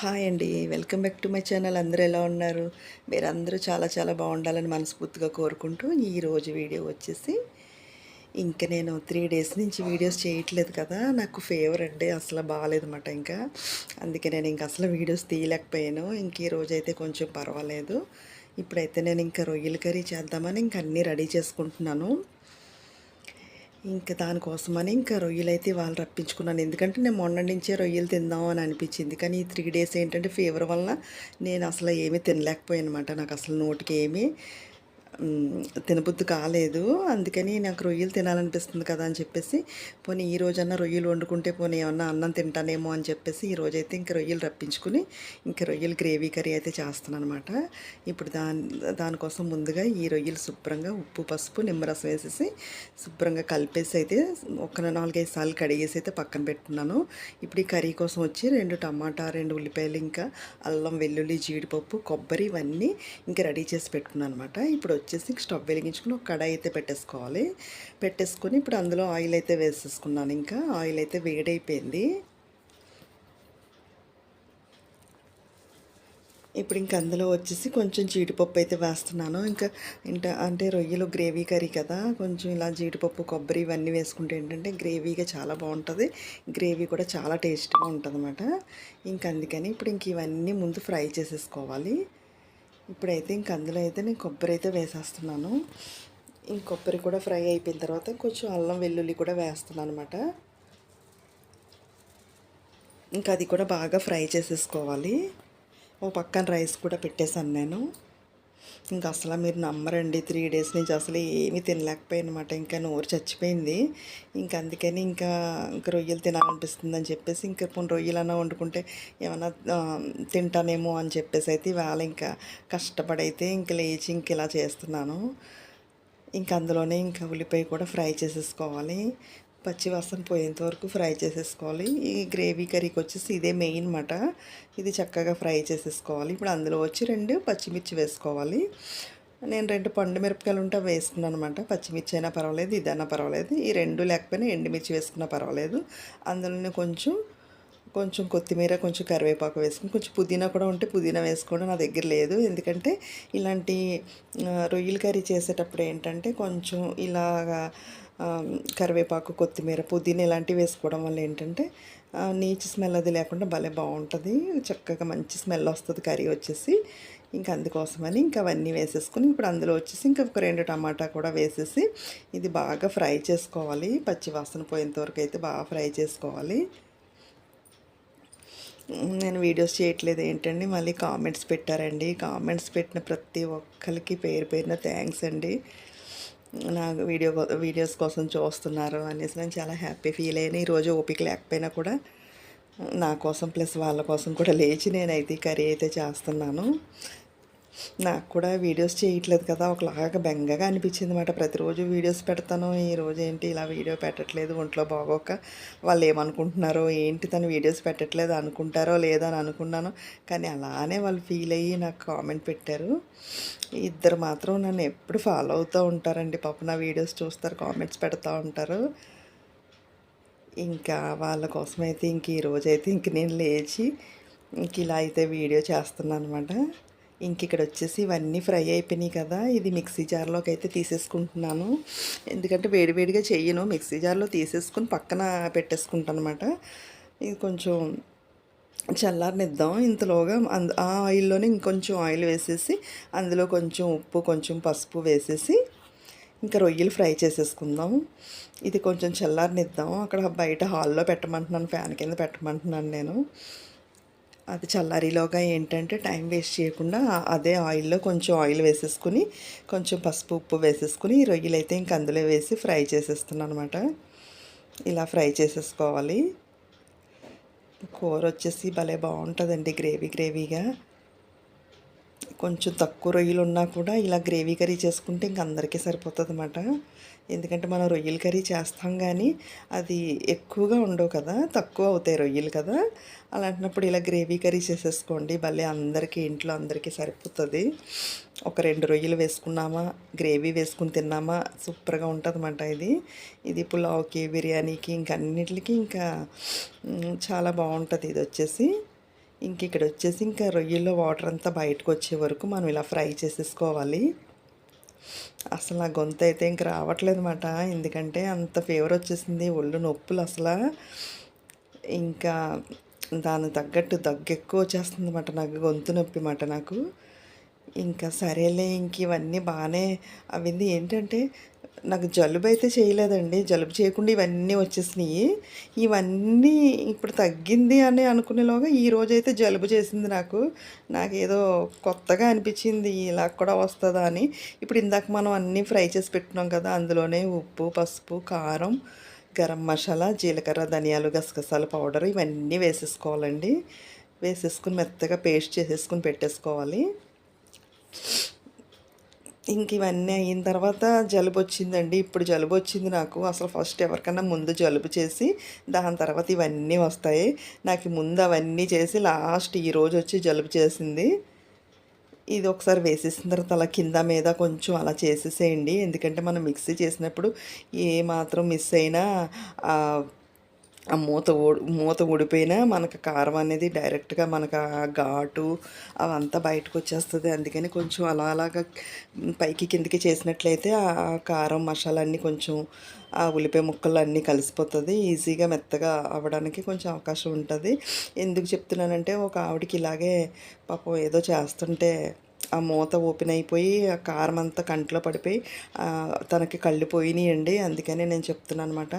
Hi అండి. Welcome back to my channel. అందరూ ఎలా ఉన్నారు? మీరందరూ చాలా చాలా బాగుండాలని మనస్ఫూర్తిగా కోరుకుంటూ ఈరోజు వీడియో వచ్చేసి ఇంకా నేను త్రీ డేస్ నుంచి వీడియోస్ చేయట్లేదు కదా. నాకు ఫేవర్ అండి. అసలు బాగాలేదన్నమాట ఇంకా. అందుకే నేను ఇంకా అసలు వీడియోస్ తీయలేకపోయాను. ఇంక ఈ అయితే కొంచెం పర్వాలేదు. ఇప్పుడైతే నేను ఇంకా రొయ్యల కర్రీ చేద్దామని ఇంక అన్నీ రెడీ చేసుకుంటున్నాను. ఇంకా దానికోసమని ఇంకా రొయ్యలు అయితే వాళ్ళు రప్పించుకున్నాను. ఎందుకంటే నేను మొన్న నుంచే రొయ్యలు తిందాం అని అనిపించింది. కానీ ఈ త్రీ డేస్ ఏంటంటే ఫీవర్ వల్ల నేను అసలు ఏమీ తినలేకపోయాను అనమాట నాకు అసలు నోటికి ఏమీ తినబుద్ధి కాలేదు. అందుకని నాకు రొయ్యలు తినాలనిపిస్తుంది కదా అని చెప్పేసి పోనీ ఈ రోజన్నా రొయ్యలు వండుకుంటే పోనీ ఏమన్నా అన్నం తింటానేమో అని చెప్పేసి ఈ రోజైతే ఇంక రొయ్యలు రప్పించుకుని ఇంక రొయ్యలు గ్రేవీ కర్రీ అయితే చేస్తాను అనమాట ఇప్పుడు దాని దానికోసం ముందుగా ఈ రొయ్యలు శుభ్రంగా ఉప్పు పసుపు నిమ్మరసం వేసేసి శుభ్రంగా కలిపేసి అయితే ఒక నాలుగైదు సార్లు కడిగేసి అయితే పక్కన పెట్టుకున్నాను ఇప్పుడు ఈ కర్రీ కోసం వచ్చి రెండు టమాటా రెండు ఉల్లిపాయలు ఇంకా అల్లం వెల్లుల్లి జీడిపప్పు కొబ్బరి ఇవన్నీ ఇంకా రెడీ చేసి పెట్టుకున్నాను అనమాట ఇప్పుడు వచ్చేసి స్టవ్ వెలిగించుకుని ఒక కడాయి అయితే పెట్టేసుకోవాలి. పెట్టేసుకొని ఇప్పుడు అందులో ఆయిల్ అయితే వేసేసుకున్నాను ఇంకా. ఆయిల్ అయితే వేడైపోయింది. ఇప్పుడు ఇంక అందులో వచ్చేసి కొంచెం జీడిపప్పు అయితే వేస్తున్నాను. ఇంకా ఇంకా అంటే రొయ్యలు గ్రేవీ కర్రీ కదా. కొంచెం ఇలా జీడిపప్పు కొబ్బరి ఇవన్నీ వేసుకుంటే ఏంటంటే గ్రేవీగా చాలా బాగుంటుంది. గ్రేవీ కూడా చాలా టేస్ట్గా ఉంటుంది అన్నమాట ఇంక అందుకని ఇప్పుడు ఇంక ఇవన్నీ ముందు ఫ్రై చేసేసుకోవాలి. ఇప్పుడైతే ఇంక అందులో అయితే నేను కొబ్బరి అయితే వేసేస్తున్నాను. ఇంక కొబ్బరి కూడా ఫ్రై అయిపోయిన తర్వాత కొంచెం అల్లం వెల్లుల్లి కూడా వేస్తున్నాను అనమాట ఇంకా అది కూడా బాగా ఫ్రై చేసేసుకోవాలి. ఓ పక్కన రైస్ కూడా పెట్టేశాను నేను. ఇంకా అసలు మీరు నమ్మరండి. త్రీ డేస్ నుంచి అసలు ఏమీ తినలేకపోయానమాట. ఇంకా నోరు చచ్చిపోయింది. ఇంకా అందుకని ఇంకా ఇంకా రొయ్యలు తినాలనిపిస్తుంది అని చెప్పేసి ఇంకా పోనీ రొయ్యలన్నా వండుకుంటే ఏమన్నా తింటానేమో అని చెప్పేసి అయితే ఇవాళ ఇంకా కష్టపడైతే ఇంక లేచి ఇంక ఇలా చేస్తున్నాను. ఇంకా అందులోనే ఇంకా ఉల్లిపాయ కూడా ఫ్రై చేసేసుకోవాలి. పచ్చివాసన పోయేంత వరకు ఫ్రై చేసేసుకోవాలి. ఈ గ్రేవీ కర్రీకి వచ్చేసి ఇదే మెయిన్ మాట. ఇది చక్కగా ఫ్రై చేసేసుకోవాలి. ఇప్పుడు అందులో వచ్చి రెండు పచ్చిమిర్చి వేసుకోవాలి. నేను రెండు పండు మిరపకాయలు ఉంటే వేసుకున్నాను అనమాట పచ్చిమిర్చి అయినా పర్వాలేదు ఇదైనా పర్వాలేదు. ఈ రెండు లేకపోయినా ఎండుమిర్చి వేసుకున్నా పర్వాలేదు. అందులోనే కొంచెం కొంచెం కొత్తిమీర కొంచెం కరివేపాకు వేసుకుని కొంచెం పుదీనా కూడా ఉంటే పుదీనా వేసుకోవడం నా దగ్గర లేదు. ఎందుకంటే ఇలాంటి రొయ్యల కర్రీ చేసేటప్పుడు ఏంటంటే కొంచెం ఇలాగా కరివేపాకు కొత్తిమీర పుదీనా ఇలాంటివి వేసుకోవడం వల్ల ఏంటంటే నీచు స్మెల్ అది లేకుండా భలే బాగుంటుంది. చక్కగా మంచి స్మెల్ వస్తుంది కర్రీ వచ్చేసి. ఇంకా అందుకోసమని ఇంకా అవన్నీ వేసేసుకుని ఇప్పుడు అందులో వచ్చేసి ఇంకా ఒక రెండు టమాటా కూడా వేసేసి ఇది బాగా ఫ్రై చేసుకోవాలి. పచ్చి వాసన పోయేంతవరకు అయితే బాగా ఫ్రై చేసుకోవాలి. నేను వీడియోస్ చేయట్లేదు ఏంటండి మళ్ళీ కామెంట్స్ పెట్టారండి. కామెంట్స్ పెట్టిన ప్రతి ఒక్కరికి పేరు పేరున థ్యాంక్స్ అండి. నా వీడియో వీడియోస్ కోసం చూస్తున్నారు అనేసి నేను చాలా హ్యాపీ ఫీల్ అయ్యాను. ఈరోజు ఓపిక లేకపోయినా కూడా నా కోసం ప్లస్ వాళ్ళ కోసం కూడా లేచి నేనైతే కర్రీ అయితే చేస్తున్నాను. నాకు కూడా వీడియోస్ చేయట్లేదు కదా ఒకలాగా బెంగగా అనిపించింది అనమాట ప్రతిరోజు వీడియోస్ పెడతాను ఈరోజు ఏంటి ఇలా వీడియో పెట్టట్లేదు ఒంట్లో బాగోక వాళ్ళు ఏమనుకుంటున్నారో ఏంటి తను వీడియోస్ పెట్టట్లేదు అనుకుంటారో లేదో అని అనుకున్నాను. కానీ అలానే వాళ్ళు ఫీల్ అయ్యి నాకు కామెంట్ పెట్టారు. ఇద్దరు మాత్రం నన్ను ఎప్పుడు ఫాలో అవుతూ ఉంటారండి పాప నా వీడియోస్ చూస్తారు కామెంట్స్ పెడతా ఉంటారు. ఇంకా వాళ్ళ కోసమైతే ఇంక ఈరోజైతే ఇంక నేను లేచి ఇంక ఇలా అయితే వీడియో చేస్తున్నాను అనమాట ఇంక ఇక్కడ వచ్చేసి ఇవన్నీ ఫ్రై అయిపోయినాయి కదా ఇది మిక్సీ జార్లోకి అయితే తీసేసుకుంటున్నాను. ఎందుకంటే వేడివేడిగా చేయను మిక్సీ జార్లో తీసేసుకుని పక్కన పెట్టేసుకుంటాను అనమాట ఇది కొంచెం చల్లారనిద్దాం. ఇంతలోగా అంద ఆ ఆయిల్లోనే ఇంకొంచెం ఆయిల్ వేసేసి అందులో కొంచెం ఉప్పు కొంచెం పసుపు వేసేసి ఇంకా రొయ్యలు ఫ్రై చేసేసుకుందాం ఇది కొంచెం చల్లారనిద్దాం. అక్కడ బయట హాల్లో పెట్టమంటున్నాను ఫ్యాన్ కింద పెట్టమంటున్నాను నేను. అది చల్లారిలోగా ఏంటంటే టైం వేస్ట్ చేయకుండా అదే ఆయిల్లో కొంచెం ఆయిల్ వేసేసుకుని కొంచెం పసుపు ఉప్పు వేసేసుకుని ఈ రొయ్యలు అయితే ఇంక అందులో వేసి ఫ్రై చేసేస్తున్నాను అనమాట ఇలా ఫ్రై చేసేసుకోవాలి. కూర వచ్చేసి భలే బాగుంటుందండి గ్రేవీ గ్రేవీగా. కొంచెం తక్కువ రొయ్యలు ఉన్నా కూడా ఇలా గ్రేవీ కర్రీ చేసుకుంటే ఇంక అందరికీ సరిపోతుంది అనమాట ఎందుకంటే మనం రొయ్యల కర్రీ చేస్తాం కానీ అది ఎక్కువగా ఉండవు కదా తక్కువ అవుతాయి రొయ్యలు కదా. అలాంటినప్పుడు ఇలా గ్రేవీ కర్రీ చేసేసుకోండి భలే అందరికీ ఇంట్లో అందరికీ సరిపోతుంది. ఒక రెండు రొయ్యలు వేసుకున్నామా గ్రేవీ వేసుకుని తిన్నామా సూపర్గా ఉంటుంది ఇది. ఇది పులావ్కి బిర్యానీకి ఇంకా అన్నింటికి ఇంకా చాలా బాగుంటుంది ఇది వచ్చేసి. ఇంక ఇక్కడ వచ్చేసి ఇంకా రొయ్యల్లో వాటర్ అంతా బయటకు వచ్చే వరకు మనం ఇలా ఫ్రై చేసేసుకోవాలి. అసలు నా గొంతు అయితే ఇంక రావట్లేదు అనమాట ఎందుకంటే అంత ఫీవర్ వచ్చేసింది ఒళ్ళు నొప్పులు అసలు. ఇంకా దానికి తగ్గట్టు దగ్గు ఎక్కువ వచ్చేస్తుంది అనమాట నాకు గొంతు నొప్పి అన్నమాట నాకు. ఇంకా సరేలే ఇంక ఇవన్నీ బాగానే అవి ఏంటంటే నాకు జలుబు అయితే చేయలేదండి. జలుబు చేయకుండా ఇవన్నీ వచ్చేసినాయి. ఇవన్నీ ఇప్పుడు తగ్గింది అని అనుకునేలోగా ఈ రోజు అయితే జలుబు చేసింది నాకు. నాకేదో కొత్తగా అనిపించింది ఇలా కూడా వస్తుందా అని. ఇప్పుడు ఇందాక మనం అన్నీ ఫ్రై చేసి పెట్టున్నాం కదా అందులోనే ఉప్పు పసుపు కారం గరం మసాలా జీలకర్ర ధనియాలు గసగసాల పౌడర్ ఇవన్నీ వేసేసుకోవాలండి. వేసేసుకుని మెత్తగా పేస్ట్ చేసేసుకుని పెట్టేసుకోవాలి. ఇంక ఇవన్నీ అయిన తర్వాత జలుబు వచ్చిందండి ఇప్పుడు జలుబు వచ్చింది నాకు. అసలు ఫస్ట్ ఎవరికన్నా ముందు జలుబు చేసి దాని తర్వాత ఇవన్నీ వస్తాయి. నాకు ముందు అవన్నీ చేసి లాస్ట్ ఈ రోజు వచ్చి జలుబు చేసింది. ఇది ఒకసారి వేసేసిన తర్వాత అలా కింద మీద కొంచెం అలా చేసేసేయండి. ఎందుకంటే మనం మిక్సీ చేసినప్పుడు ఏ మాత్రం మిస్ అయినా ఆ మూత ఊడి మూత ఊడిపోయినా మనకు కారం అనేది డైరెక్ట్గా మనకు ఆ ఘాటు అవంతా బయటకు వచ్చేస్తుంది అందుకని కొంచెం అలా అలాగా పైకి కిందికి చేసినట్లయితే ఆ కారం మసాలా అన్నీ కొంచెం ఆ ఉల్లిపాయ ముక్కలు అన్నీ కలిసిపోతుంది. ఈజీగా మెత్తగా అవ్వడానికి కొంచెం అవకాశం ఉంటుంది. ఎందుకు చెప్తున్నానంటే ఒక ఆవిడకి ఇలాగే పాపం ఏదో చేస్తుంటే ఆ మూత ఓపెన్ అయిపోయి ఆ కారం అంతా కంట్లో పడిపోయి తనకి కళ్ళు పోయినాయండి. అందుకని నేను చెప్తున్నాను అనమాట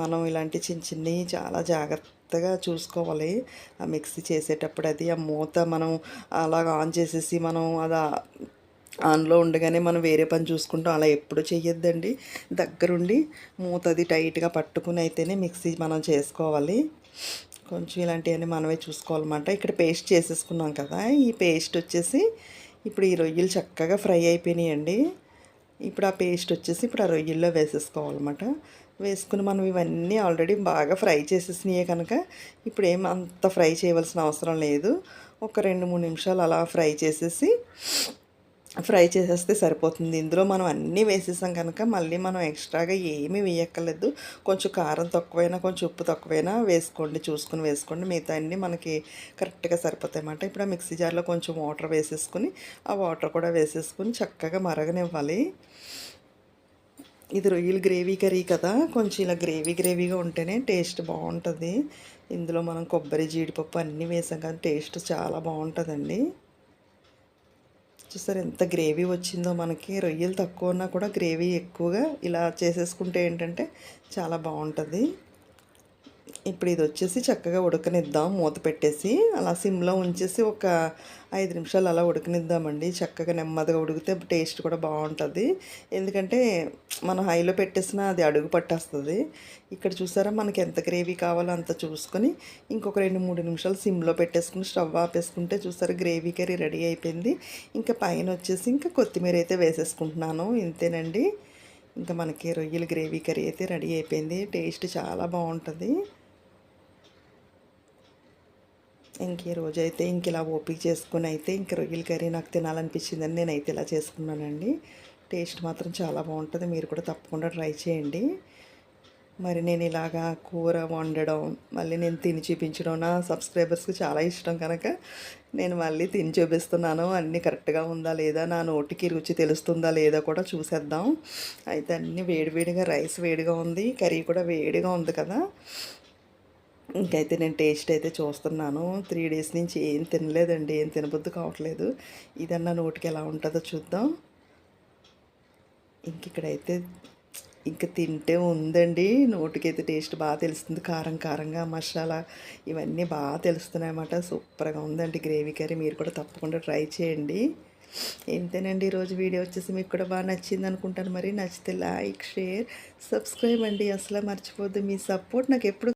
మనం ఇలాంటి చిన్న చిన్నవి చాలా జాగ్రత్తగా చూసుకోవాలి. ఆ మిక్సీ చేసేటప్పుడు అది ఆ మూత మనం అలాగ ఆన్ చేసేసి మనం అది ఆన్లో ఉండగానే మనం వేరే పని చూసుకుంటాం అలా ఎప్పుడు చేయొద్దండి దగ్గరుండి మూత అది టైట్గా పట్టుకుని అయితేనే మిక్సీ మనం చేసుకోవాలి. కొంచెం ఇలాంటివన్నీ మనమే చూసుకోవాలన్నమాట. ఇక్కడ పేస్ట్ చేసేసుకున్నాం కదా ఈ పేస్ట్ వచ్చేసి ఇప్పుడు ఈ రొయ్యలు చక్కగా ఫ్రై అయిపోయినాయండి. ఇప్పుడు ఆ పేస్ట్ వచ్చేసి ఇప్పుడు ఆ రొయ్యల్లో వేసేసుకోవాలన్నమాట. వేసుకుని మనం ఇవన్నీ ఆల్రెడీ బాగా ఫ్రై చేసేసినాయే కనుక ఇప్పుడు ఏం అంత ఫ్రై చేయవలసిన అవసరం లేదు. ఒక రెండు మూడు నిమిషాలు అలా ఫ్రై చేసేసి ఫ్రై చేసేస్తే సరిపోతుంది. ఇందులో మనం అన్నీ వేసేసాం కనుక మళ్ళీ మనం ఎక్స్ట్రాగా ఏమీ వేయక్కర్లేదు. కొంచెం కారం తక్కువైనా కొంచెం ఉప్పు తక్కువైనా వేసుకోండి. చూసుకుని వేసుకోండి. మిగతా అన్నీ మనకి కరెక్ట్గా సరిపోతాయి అన్నమాట. ఇప్పుడు ఆ మిక్సీ జార్లో కొంచెం వాటర్ వేసేసుకుని ఆ వాటర్ కూడా వేసేసుకుని చక్కగా మరగనివ్వాలి. ఇది రొయ్యలు గ్రేవీ కర్రీ కదా కొంచెం ఇలా గ్రేవీ గ్రేవీగా ఉంటేనే టేస్ట్ బాగుంటుంది. ఇందులో మనం కొబ్బరి జీడిపప్పు అన్నీ వేసాం కానీ టేస్ట్ చాలా బాగుంటుందండి. చూసారు ఎంత గ్రేవీ వచ్చిందో మనకి. రొయ్యలు తక్కువ ఉన్నా కూడా గ్రేవీ ఎక్కువగా ఇలా చేసేసుకుంటే ఏంటంటే చాలా బాగుంటుంది. ఇప్పుడు ఇది వచ్చేసి చక్కగా ఉడకనిద్దాం. మూత పెట్టేసి అలా సిమ్లో ఉంచేసి ఒక ఐదు నిమిషాలు అలా ఉడకనిద్దామండి. చక్కగా నెమ్మదిగా ఉడికితే టేస్ట్ కూడా బాగుంటుంది. ఎందుకంటే మనం హైలో పెట్టేసిన అది అడుగు పట్టేస్తుంది. ఇక్కడ చూసారా మనకి ఎంత గ్రేవీ కావాలో అంత చూసుకొని ఇంకొక రెండు మూడు నిమిషాలు సిమ్లో పెట్టేసుకుని స్టవ్ ఆపేసుకుంటే చూసారా గ్రేవీ కర్రీ రెడీ అయిపోయింది. ఇంకా పైన వచ్చేసి ఇంకా కొత్తిమీర అయితే వేసేసుకుంటున్నాను. ఇంతేనండి. ఇంకా మనకి రొయ్యల గ్రేవీ కర్రీ అయితే రెడీ అయిపోయింది. టేస్ట్ చాలా బాగుంటుంది. ఇంక ఈ రోజైతే ఇంక ఇలా ఓపిక చేసుకుని అయితే ఇంక రొయ్యల కర్రీ నాకు తినాలనిపించిందని నేనైతే ఇలా చేసుకున్నానండి. టేస్ట్ మాత్రం చాలా బాగుంటుంది. మీరు కూడా తప్పకుండా ట్రై చేయండి. మరి నేను ఇలాగా కూర వండడం మళ్ళీ నేను తిని చూపించడం నా సబ్స్క్రైబర్స్కి చాలా ఇష్టం కనుక నేను మళ్ళీ తిని చూపిస్తున్నాను. అన్నీ కరెక్ట్గా ఉందా లేదా నా నోటికి రుచి తెలుస్తుందా లేదా కూడా చూసేద్దాం. అయితే అన్నీ వేడివేడిగా రైస్ వేడిగా ఉంది. కర్రీ కూడా వేడిగా ఉంది కదా. ఇంకైతే నేను టేస్ట్ అయితే చూస్తున్నాను. త్రీ డేస్ నుంచి ఏం తినలేదండి ఏం తినబుద్ధి కావట్లేదు. ఇదన్నా నోటికి ఎలా ఉంటుందో చూద్దాం. ఇంక ఇక్కడైతే ఇంకా తింటే ఉందండి. నోటికైతే టేస్ట్ బాగా తెలుస్తుంది. కారం కారంగా మసాలా ఇవన్నీ బాగా తెలుస్తున్నాయి అన్నమాట సూపర్గా ఉందండి గ్రేవీ కర్రీ. మీరు కూడా తప్పకుండా ట్రై చేయండి. ఎంతేనండి ఈరోజు వీడియో వచ్చేసి మీకు కూడా బాగా నచ్చింది అనుకుంటాను. మరి నచ్చితే లైక్ షేర్ సబ్స్క్రైబ్ అండి. అసలు మర్చిపోద్దు. మీ సపోర్ట్ నాకు ఎప్పుడు